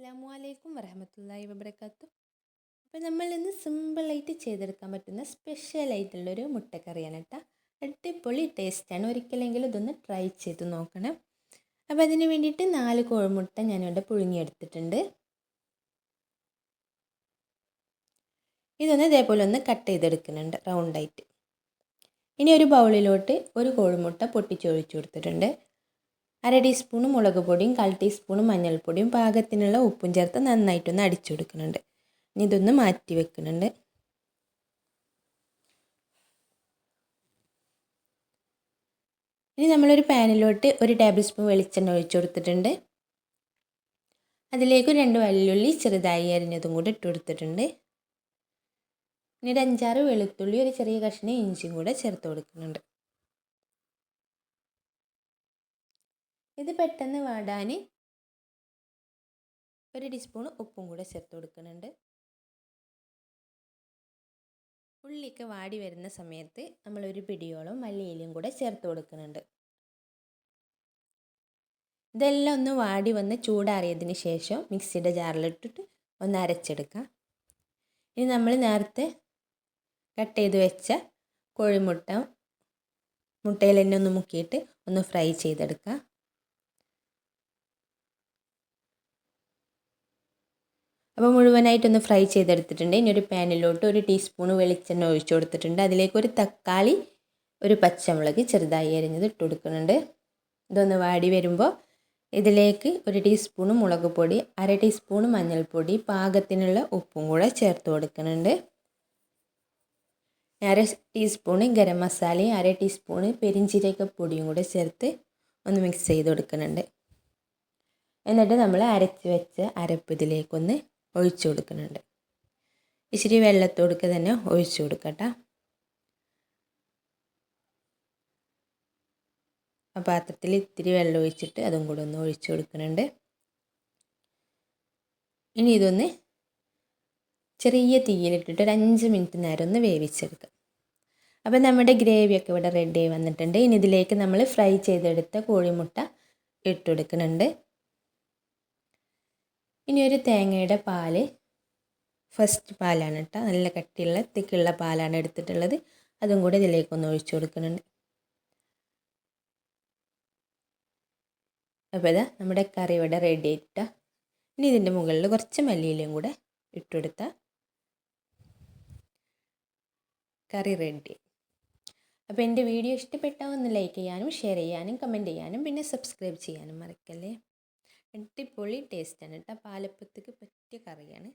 അസ്സാം വലൈക്കും വരഹമത്തല്ലാഹി വബർക്കാത്തു അപ്പോൾ നമ്മൾ ഇന്ന് സിമ്പിളായിട്ട് ചെയ്തെടുക്കാൻ പറ്റുന്ന സ്പെഷ്യലായിട്ടുള്ളൊരു മുട്ടക്കറിയാണ് കേട്ടോ അടിപൊളി ടേസ്റ്റാണ്. ഒരിക്കലെങ്കിലും ഇതൊന്ന് ട്രൈ ചെയ്ത് നോക്കണം. അപ്പോൾ അതിന് വേണ്ടിയിട്ട് നാല് കോഴിമുട്ട ഞാനിവിടെ പുഴുങ്ങിയെടുത്തിട്ടുണ്ട്. ഇതൊന്ന് ഇതേപോലെ ഒന്ന് കട്ട് ചെയ്തെടുക്കുന്നുണ്ട് റൗണ്ടായിട്ട്. ഇനി ഒരു ബൗളിലോട്ട് ഒരു കോഴിമുട്ട പൊട്ടിച്ചൊഴിച്ചു കൊടുത്തിട്ടുണ്ട്. അര ടീസ്പൂൺ മുളക് പൊടിയും കാൽ ടീസ്പൂൺ മഞ്ഞൾപ്പൊടിയും പാകത്തിനുള്ള ഉപ്പും ചേർത്ത് നന്നായിട്ടൊന്ന് അടിച്ചു കൊടുക്കുന്നുണ്ട് ഇനി ഇതൊന്ന് മാറ്റി വെക്കുന്നുണ്ട്. ഇനി നമ്മളൊരു പാനിലോട്ട് ഒരു ടേബിൾ സ്പൂൺ വെളിച്ചെണ്ണ ഒഴിച്ചു കൊടുത്തിട്ടുണ്ട്. അതിലേക്ക് രണ്ട് വല്ലുള്ളി ചെറുതായി അരിഞ്ഞതും കൂടി ഇട്ട് കൊടുത്തിട്ടുണ്ട്. ഇനി ഒരു അഞ്ചാറ് വെളുത്തുള്ളി ഒരു ചെറിയ കഷ്ണം ഇഞ്ചിയും കൂടെ ചേർത്ത് കൊടുക്കുന്നുണ്ട്. ഇത് പെട്ടെന്ന് വാടാൻ ഒരു ടീസ്പൂൺ ഉപ്പും കൂടെ ചേർത്ത് കൊടുക്കുന്നുണ്ട്. ഉള്ളിയൊക്കെ വാടി വരുന്ന സമയത്ത് നമ്മൾ നമ്മളൊരു പിടിയോളം മല്ലിയിലയും കൂടെ ചേർത്ത് കൊടുക്കുന്നുണ്ട്. ഇതെല്ലാം ഒന്ന് വാടി വന്ന് ചൂടാറിയതിന് ശേഷം മിക്സിയുടെ ജാറിലിട്ടിട്ട് ഒന്ന് അരച്ചെടുക്കാം. ഇനി നമ്മൾ നേരത്തെ കട്ട് ചെയ്ത് വെച്ച കോഴിമുട്ട മുട്ടയിൽ തന്നെ ഒന്ന് മുക്കിയിട്ട് ഒന്ന് ഫ്രൈ ചെയ്തെടുക്കാം. അപ്പോൾ മുഴുവനായിട്ടൊന്ന് ഫ്രൈ ചെയ്തെടുത്തിട്ടുണ്ട്. ഇനി ഒരു പാനിലോട്ട് ഒരു ടീസ്പൂൺ വെളിച്ചെണ്ണ ഒഴിച്ചു കൊടുത്തിട്ടുണ്ട്. അതിലേക്ക് ഒരു തക്കാളി ഒരു പച്ചമുളക് ചെറുതായി അരിഞ്ഞത് ഇട്ട് കൊടുക്കുന്നുണ്ട്. ഇതൊന്ന് വാടി വരുമ്പോൾ ഇതിലേക്ക് ഒരു ടീസ്പൂൺ മുളക് പൊടി അര ടീസ്പൂൺ മഞ്ഞൾപ്പൊടി പാകത്തിനുള്ള ഉപ്പും കൂടെ ചേർത്ത് കൊടുക്കുന്നുണ്ട്. അര ടീസ്പൂൺ ഗരം മസാലയും അര ടീസ്പൂൺ പെരിഞ്ചീരക കൂടെ ചേർത്ത് ഒന്ന് മിക്സ് ചെയ്ത് കൊടുക്കുന്നുണ്ട്. എന്നിട്ട് നമ്മൾ അരച്ച് വെച്ച അരപ്പ് ഇതിലേക്കൊന്ന് ഒഴിച്ചു കൊടുക്കുന്നുണ്ട്. ഇച്ചിരി വെള്ളത്തോടുക്ക് തന്നെ ഒഴിച്ചു കൊടുക്കട്ടെ. ആ പാത്രത്തിൽ ഇത്തിരി വെള്ളം ഒഴിച്ചിട്ട് അതും കൂടെ ഒന്ന് ഒഴിച്ചു കൊടുക്കുന്നുണ്ട്. ഇനി ഇതൊന്ന് ചെറിയ തീയിലിട്ടിട്ട് ഒരു അഞ്ച് മിനിറ്റ് നേരം ഒന്ന് വേവിച്ചെടുക്കാം. അപ്പോൾ നമ്മുടെ ഗ്രേവിയൊക്കെ ഇവിടെ റെഡി ആയി വന്നിട്ടുണ്ട്. ഇനി ഇതിലേക്ക് നമ്മൾ ഫ്രൈ ചെയ്തെടുത്ത കോഴിമുട്ട ഇട്ടുകൊടുക്കുന്നുണ്ട് ഇനി ഒരു തേങ്ങയുടെ പാൽ. ഫസ്റ്റ് പാലാണ് കേട്ടോ. നല്ല കട്ടിയുള്ള തിക്കുള്ള പാലാണ് എടുത്തിട്ടുള്ളത്. അതും കൂടി ഇതിലേക്കൊന്ന് ഒഴിച്ചു കൊടുക്കുന്നുണ്ട്. അപ്പോൾ ഇതാ നമ്മുടെ കറി ഇവിടെ റെഡി ആയിട്ടാ. ഇനി ഇതിന്റെ മുകളിൽ കുറച്ച് മല്ലിയിലയും കൂടെ ഇട്ടുകൊടുത്താൽ കറി റെഡി അപ്പോൾ എന്റെ വീഡിയോ ഇഷ്ടപ്പെട്ടാൽ ഒന്ന് ലൈക്ക് ചെയ്യാനും ഷെയർ ചെയ്യാനും കമന്റ് ചെയ്യാനും പിന്നെ സബ്സ്ക്രൈബ് ചെയ്യാനും മറക്കല്ലേ? അടിപൊളി ടേസ്റ്റാണ് കേട്ടോ പാലപ്പത്തേക്ക് പറ്റിയ കറിയാണ്.